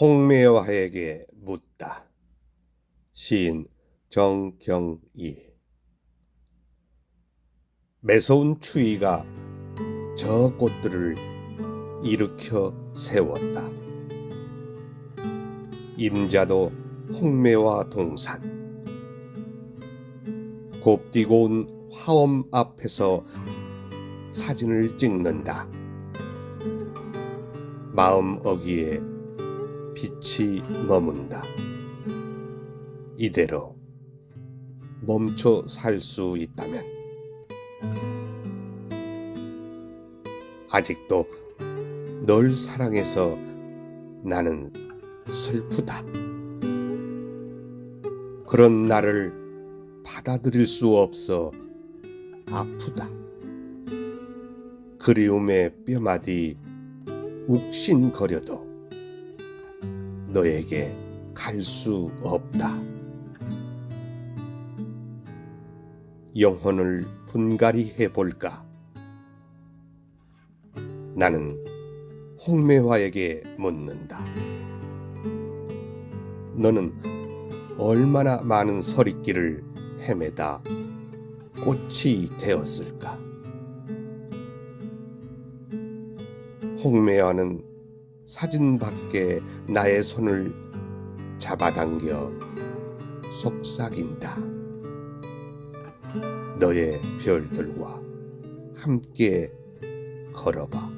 홍매화에게 묻다. 시인 정경일 매서운 추위가 저 꽃들을 일으켜 세웠다. 임자도 홍매화 동산 곱디고 온 화엄 앞에서 사진을 찍는다. 마음 어기에 빛이 머문다. 이대로 멈춰 살 수 있다면 아직도 널 사랑해서 나는 슬프다. 그런 나를 받아들일 수 없어 아프다. 그리움의 뼈마디 욱신거려도 너에게 갈 수 없다. 영혼을 분갈이 해볼까? 나는 홍매화에게 묻는다. 너는 얼마나 많은 서리길을 헤매다 꽃이 되었을까? 홍매화는 사진 밖에 나의 손을 잡아당겨 속삭인다. 너의 별들과 함께 걸어봐.